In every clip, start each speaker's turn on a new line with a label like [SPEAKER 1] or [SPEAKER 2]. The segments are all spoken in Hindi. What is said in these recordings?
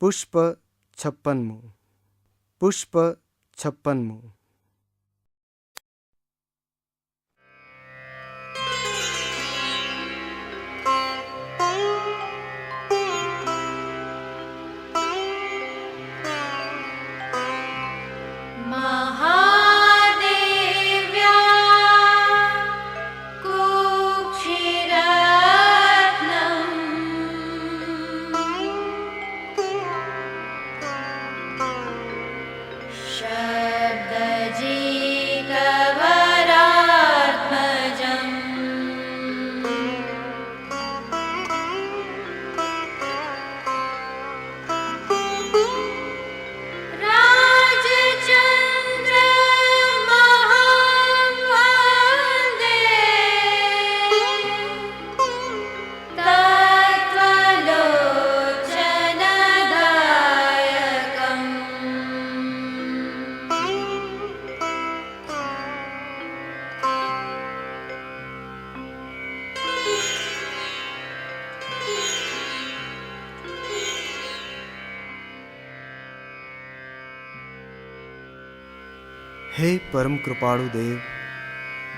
[SPEAKER 1] પુષ્પ છપ્પનમું પુષ્પ છપ્પનમું હે પરમ કૃપાળુ દેવ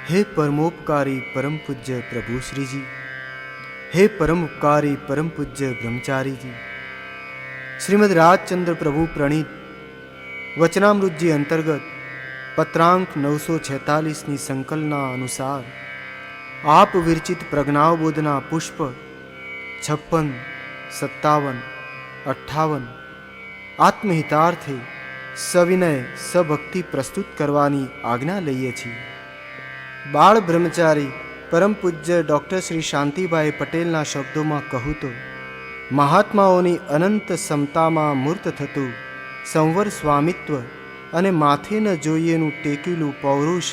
[SPEAKER 1] હે પરમોપકારી પરમ પૂજ્ય પ્રભુ શ્રીજી હે પરમ ઉપકારી પરમ પૂજ્ય બ્રહ્મચારીજી શ્રીમદ રાજચંદ્ર પ્રભુ પ્રણીત વચનામૃતજી અંતર્ગત પત્રાંક નવસો છેતાલીસની સંકલના અનુસાર આપ વિરચિત પ્રજ્ઞાવબોધના પુષ્પ છપ્પન સત્તાવન અઠ્ઠાવન આત્મહિતાર્થે સવિનય સભક્તિ પ્રસ્તુત કરવાની આજ્ઞા લઈએ છીએ. બાળ બ્રહ્મચારી પરમ પૂજ્ય ડૉક્ટર શ્રી શાંતિભાઈ પટેલના શબ્દોમાં કહું તો, મહાત્માઓની અનંત સમતામાં મૂર્ત થતું સંવર સ્વામિત્વ અને માથે ન જોઈએનું ટેકેલું પૌરુષ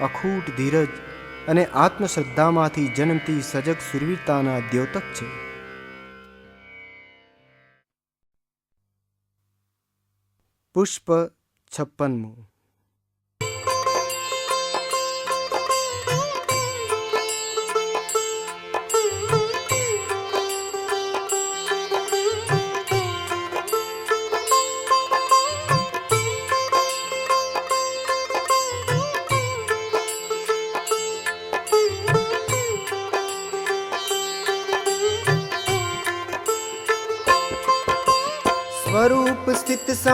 [SPEAKER 1] અખૂટ ધીરજ અને આત્મશ્રદ્ધામાંથી જન્મતી સજગ સુરવીરતાના દ્યોતક છે. પુષ્પ છપ્પનમું.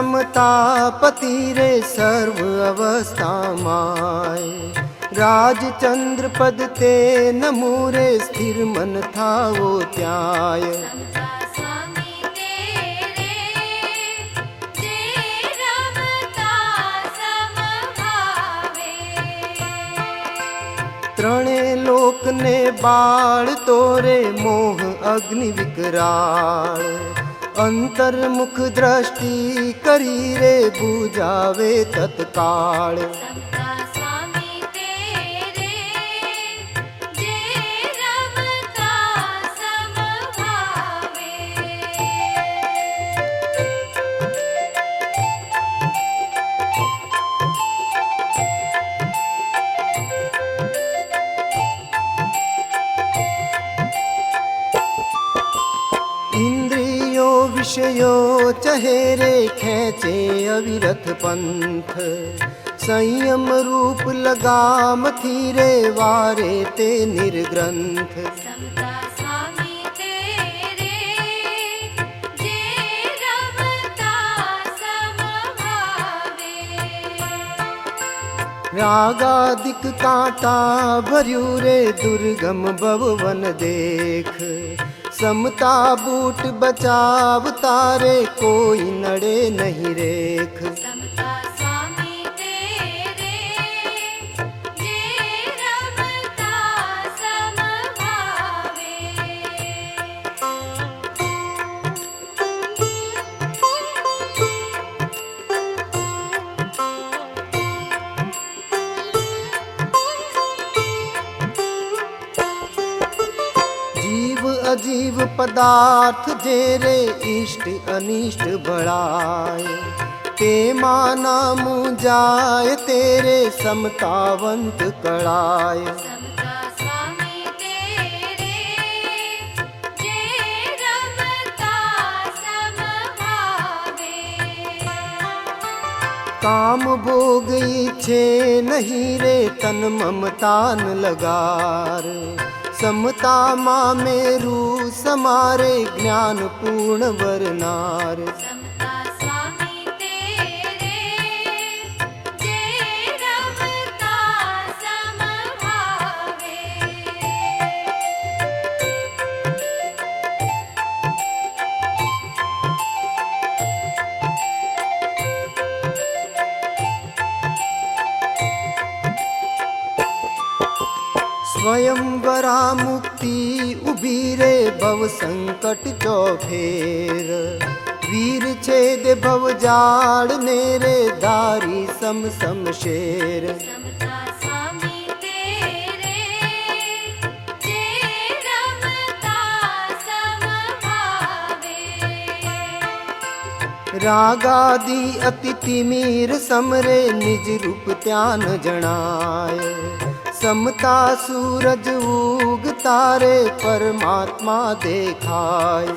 [SPEAKER 1] સ્થિત સમતા પતિ રે સર્વ અવસ્થામાય રાજચંદ્ર પદ તે નમુરે સ્થિર મન થાવો ત્યાય
[SPEAKER 2] समता स्वामी तेरे जे रमता समभावे
[SPEAKER 1] ત્રણે લોકને બાળ તોરે મોહ અગ્નિ વિકરાળ અંતર્મુખ દ્રષ્ટિ કરી રે બુજાવે તત્કાળ.
[SPEAKER 2] पंथ संयम
[SPEAKER 1] रूप लगाम थीरे वारे ते निर्ग्रंथ। रागादिक कांटा भरू रे दुर्गम भवन देख।
[SPEAKER 2] समता बूट बचाव तारे कोई नड़े
[SPEAKER 1] नहीं रेख। પદાર્થ જે રે ઈષ્ટ અનિષ્ટ ભળાય તેમાં નામું જાય તેરે સમતાવંત કળાય કામ ભોગી છે નહીં રે તન મમતાન લગાર समता माँ मेरू समारे ज्ञान पूर्ण वरनार भव संकट चौफेर वीर छेद भव जाड़ नेरे दारी सम सम शेर
[SPEAKER 2] समता स्वामी तेरे जे रमता समभावे
[SPEAKER 1] रागादि अति तिमिर समरे निज रूप त्यान परमात्मा देखाय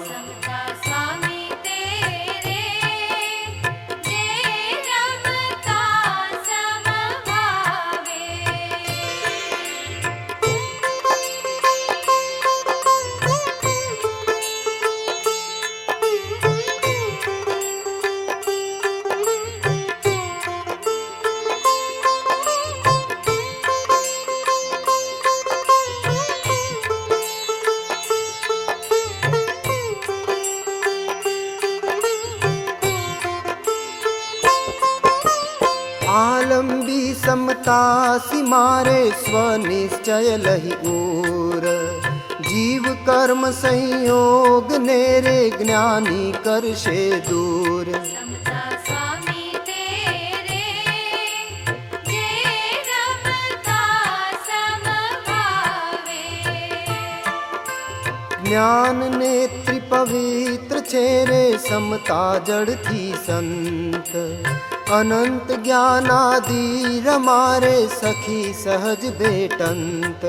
[SPEAKER 2] समता
[SPEAKER 1] सिमारे स्वनिश्चय लहि ऊर। जीव कर्म संयोग नेरे ज्ञानी कर से दूर ज्ञान नेत्र पवित्र छेरे समता जड़ थी संत। अनंत ज्ञानादि रमारे सखी सहज बेटंत।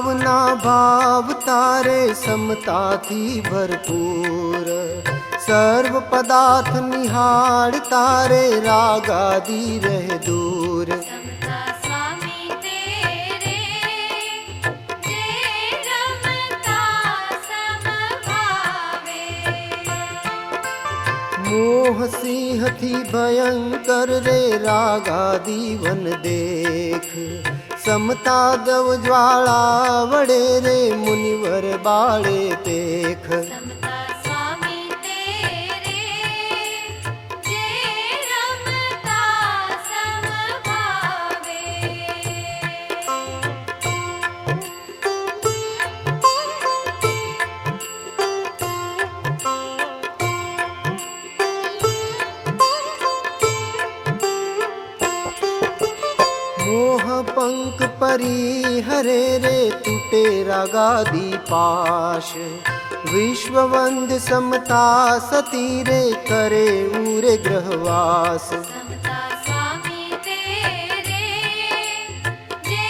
[SPEAKER 1] भावना भाव तारे समता थी भरपूर। सर्व पदार्थ निहार तारे रागादि रह दूर। मोह सिंह थी भयंकर रे रागादि वन देख। समता गव ज्वाला वड़े रे मुनिवर बाळे देख। टूटे रागादि पाश। विश्ववंद समता सती रे करे उरे ग्रहवास।
[SPEAKER 2] समता स्वामी तेरे जे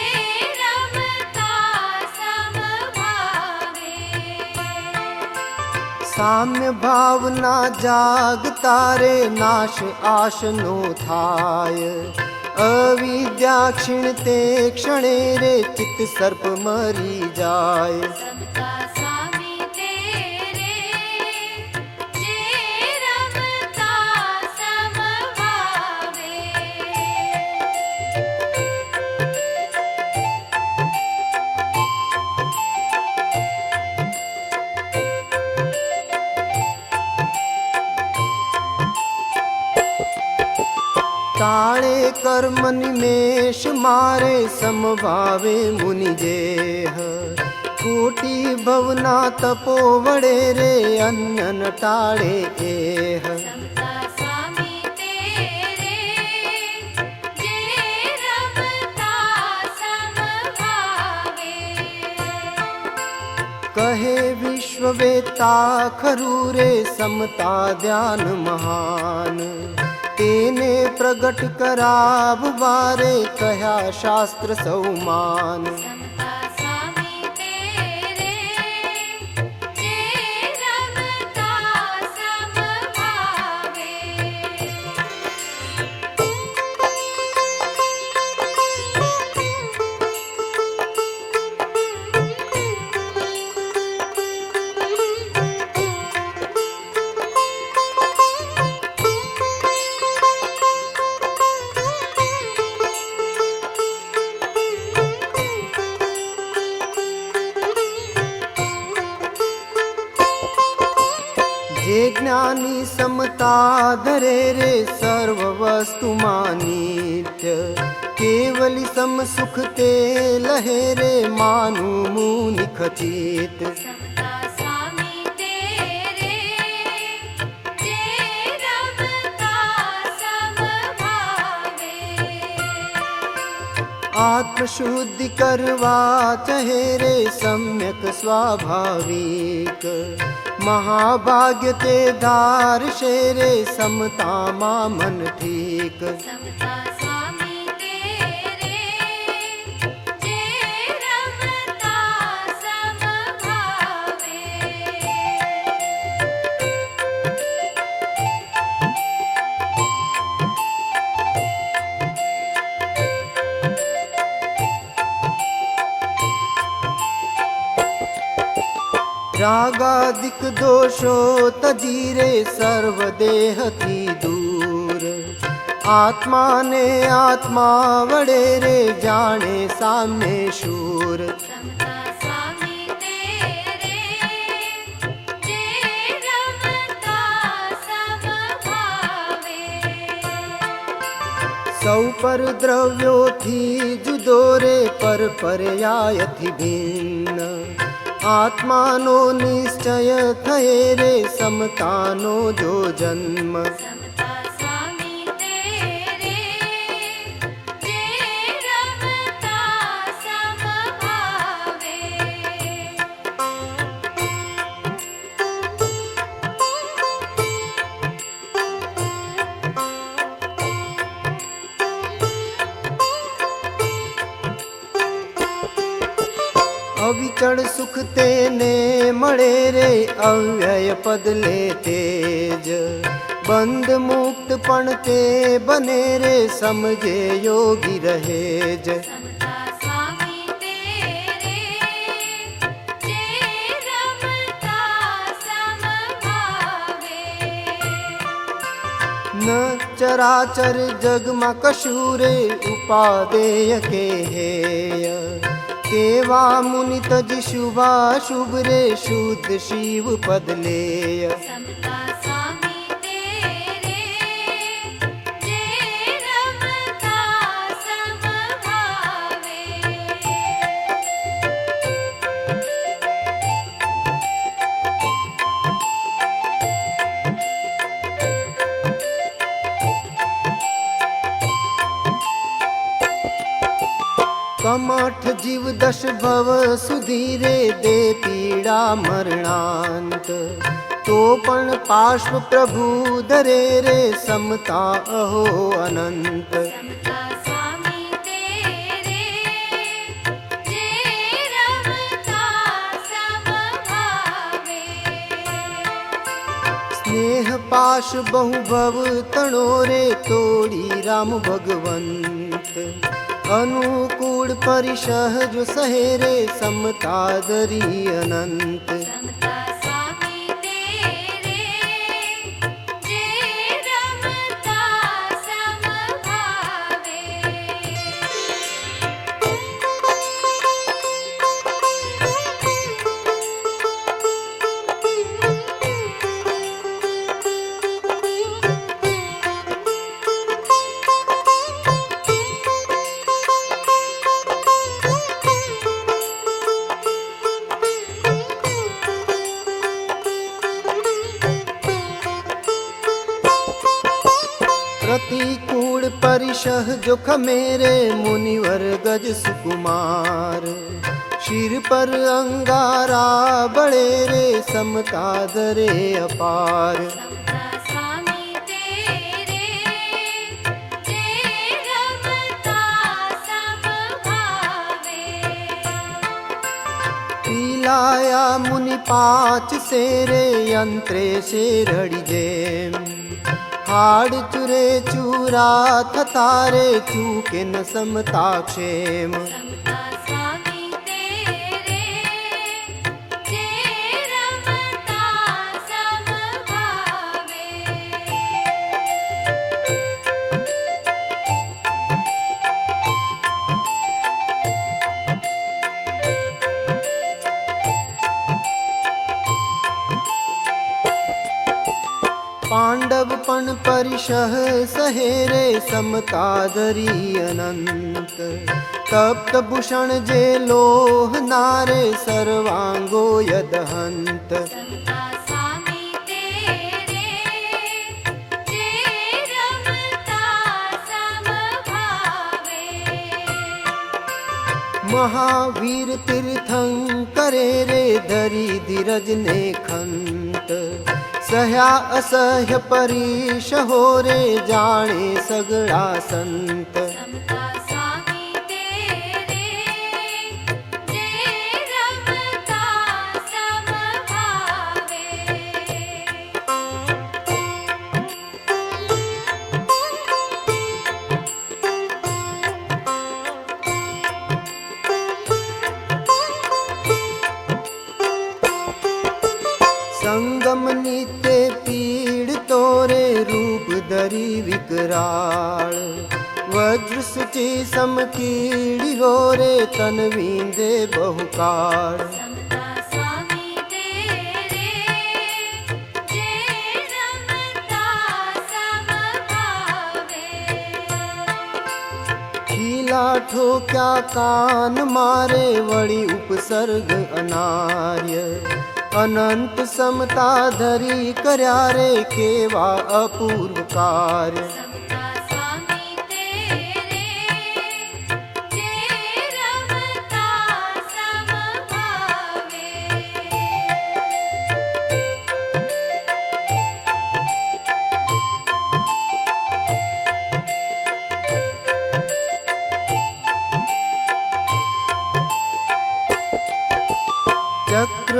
[SPEAKER 2] रमता समभावे
[SPEAKER 1] साम्य भावना जाग तारे नाश आशनो थाय। अविद्या क्षीण ते क्षणे रे चित सर्प मरी जाय कर्म निमेष मारे समभावे मुनि जेह कोटी भवना तपो वडे रे अन्न टाळे एह।
[SPEAKER 2] समता स्वामी तेरे जे रमता समभावे।
[SPEAKER 1] કહે વિશ્વવેતા ખરું રે સમતા ધ્યાન મહાન તેને પ્રગટ કરાવવા રે કહ્યા શાસ્ત્ર સૌમાન सम सुख ते लहरे मानु मुनि खचित। आत्मशुद्धि करवा चहेरे रे सम्यक स्वाभाविक। महाभाग्य ते दार शेरे
[SPEAKER 2] समता
[SPEAKER 1] मा मन ठीक।
[SPEAKER 2] समता
[SPEAKER 1] રાગાદિક દોષો તજી રે સર્વદેહથી દૂર. આત્માને આત્મા વડે રે જાણે સામે શૂર. સૌ પર દ્રવ્યોથી જુદો રે પર પર્યાયથી ભીન આત્માનો નિશ્ચય થયે રે સમતાનો જો જન્મ અચળ સુખ તેને મળે રે અવ્યય પદ લે તેજ બંધ મુક્ત પણ તે બને રે સમજે યોગી રહે જ ચરાચર જગમાં કશું રે ઉપાદેય કે હેય તેવા મુનિ તજ શુભાશુભ રે શુદ્ધ શિવ પદ લેય. भव सुधीरे दे पीड़ा मरणांत। तो पार्श्व प्रभु दरे रे
[SPEAKER 2] समता
[SPEAKER 1] अहो अनंत। स्नेह पाश बहु तणोरे
[SPEAKER 2] तोड़ी राम भगवंत। अनुकूळ परिषहज सहेरे
[SPEAKER 1] समतादरी अनन् चोखा मेरे मुनिवर गज सुकुमार। शिर पर अंगारा बड़े रे
[SPEAKER 2] समता दरे अपार।
[SPEAKER 1] पीलाया मुनि पाच शेरे यंत्रे शेरड़ी जेम। હાડ ચુરે ચૂરા થતા રે ચૂકે ન સમતા ક્ષેમ कादरी
[SPEAKER 2] अनंत। तप्त भूषण जे
[SPEAKER 1] लोह नारे सर्वांगो यदहंत। महावीर तीर्थं करे रे धरी धीरज ने खंत। सह्या असह्य
[SPEAKER 2] परीश हो रे जाने सगड़ा संत। करी
[SPEAKER 1] विकराल। वज्र सुचि समकीड़ी तन तनवींदे बहुकार। लाठो क्या कान मारे वड़ी उपसर्ग अनार्य। अनंत
[SPEAKER 2] समता
[SPEAKER 1] धरी करारे केवा अपूर्व
[SPEAKER 2] कार्य।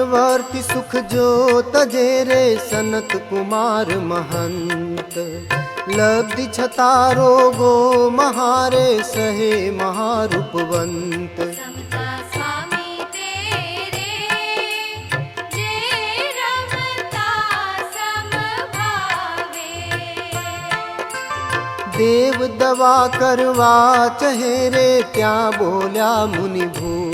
[SPEAKER 2] परवर्ती सुख जो
[SPEAKER 1] तजेरे सनत कुमार
[SPEAKER 2] महंत। लब्धि छतारो गो महारे सहे महारूपवंत।
[SPEAKER 1] देव दवा करवा चहेरे क्या बोल्या मुनि भू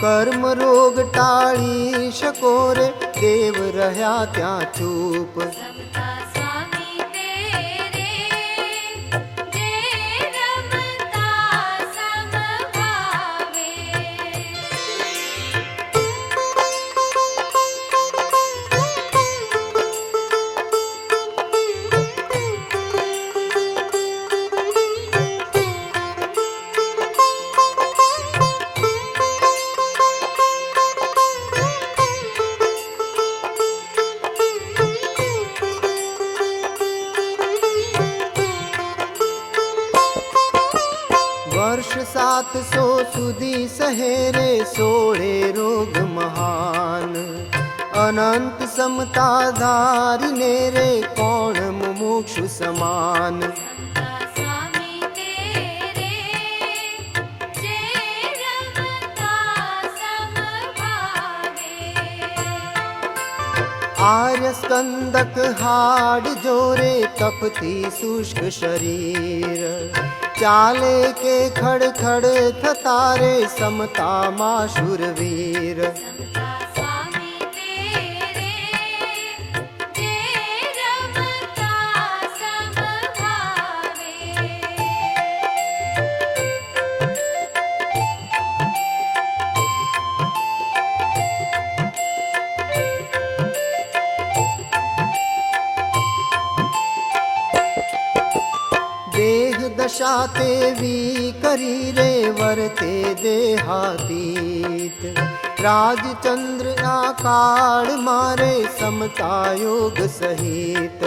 [SPEAKER 1] કર્મ રોગ ટાળી શકો રે દેવ રહ્યા ત્યાં ચૂપ
[SPEAKER 2] समता धारिने रे कौन
[SPEAKER 1] मुमुक्षु समान। आर्य स्कंदक हाड जोरे तपती शुष्क शरीर। चाले के खड़ खड़ थतारे
[SPEAKER 2] समता
[SPEAKER 1] माशुर वीर तेवी करी रे वरते देहातीत राजचंद्र आकाळ मारे समता योग सहित।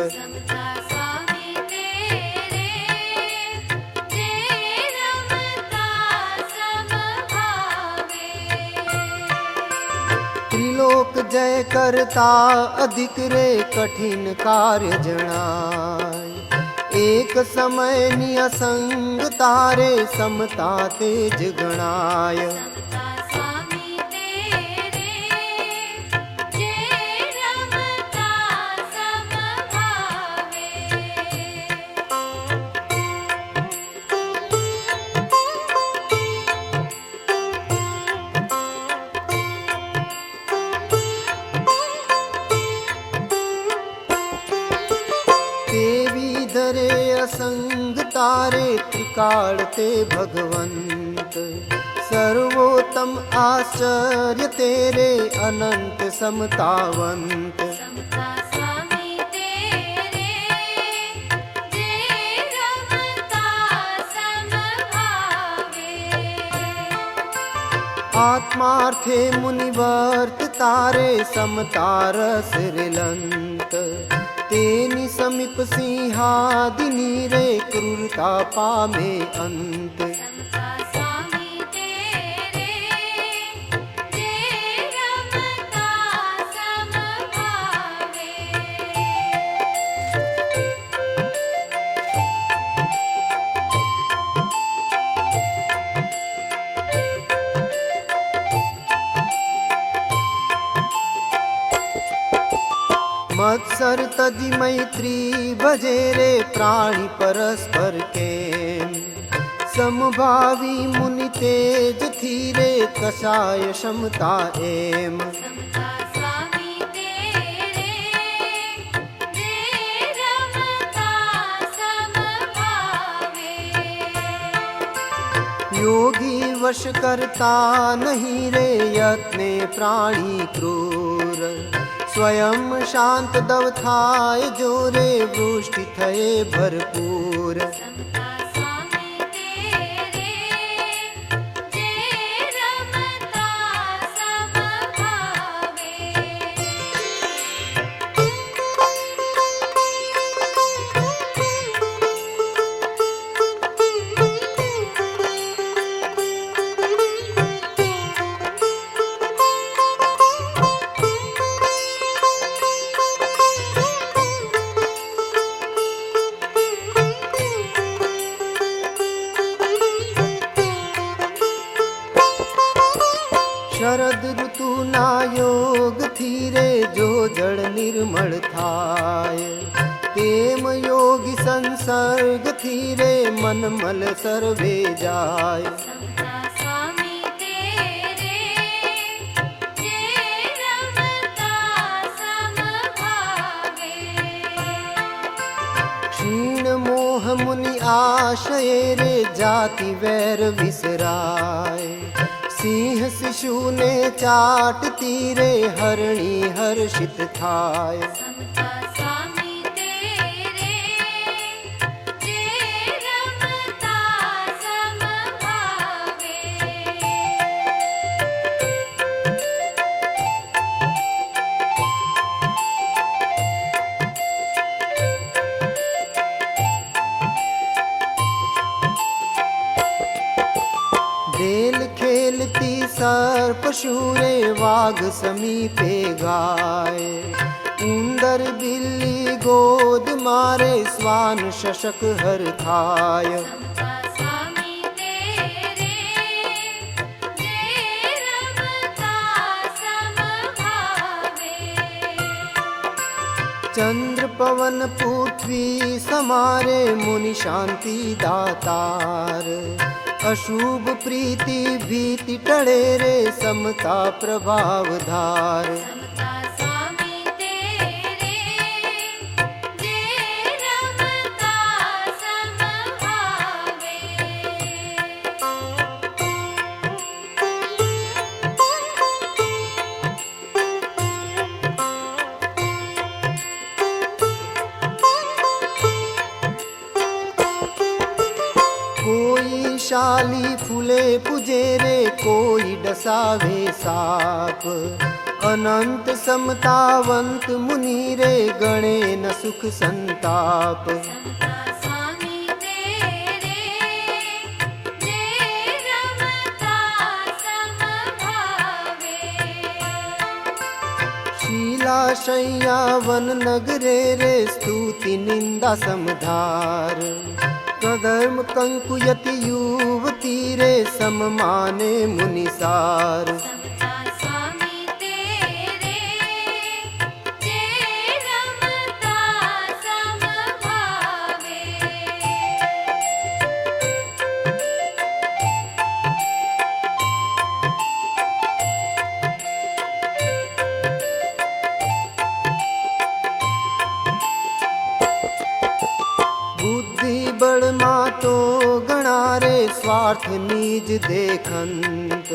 [SPEAKER 1] त्रिलोक जय करता अधिक रे कठिन कार्य जणाय एक समय नियसंग तारे समता तेज गणाय त्रिकाळते भगवंत सर्वोत्तम आश्चर्य तेरे अनंत समतावंत। आत्मार्थे मुनिवर्त तारे समतारस रिलंत तेनि समीप सिंहादिनी रे क्रूरता पामे अंत। तजी मैत्री भजे रे प्राणी परस्पर के। समभावी मुनि तेज थीरे कषाय क्षमता एम। योगी वश करता नहीं रे यत्ने प्राणी क्रूर। स्वयं शांत दव थाय जो रे वृष्टि थये भरपूर
[SPEAKER 2] तीरे
[SPEAKER 1] हरणी हर्षित थाय। समीपे गाय उंदर बिल्ली गोद मारे, स्वान शशक हर
[SPEAKER 2] समभावे
[SPEAKER 1] चंद्र पवन पृथ्वी समारे, मुनि शांति दातार। अशुभ प्रीति भीति टळे रे समता प्रभाव डसावे साप। अनंत समतावंत मुनि रे गणे न सुख संताप।
[SPEAKER 2] समता स्वामी तेरे जे रमता समभावे।
[SPEAKER 1] शीला शय्या वन नगरे रे स्तुति निंदा समधार। कदर्म कंकुयति युवती रे सम माने मुनिसार। देखंत।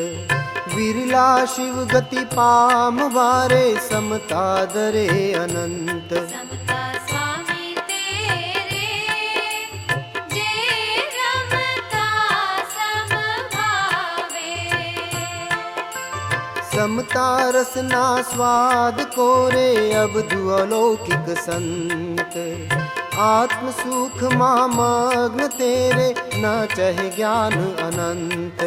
[SPEAKER 1] विरला शिव गति पाम वारे समता दरे अनंत।
[SPEAKER 2] समता स्वामी तेरे जे रमता समभावे
[SPEAKER 1] समता रसना स्वाद कोरे अब अलौकिक संत। आत्म सुख मामग्न तेरे न चह ज्ञान अनंत।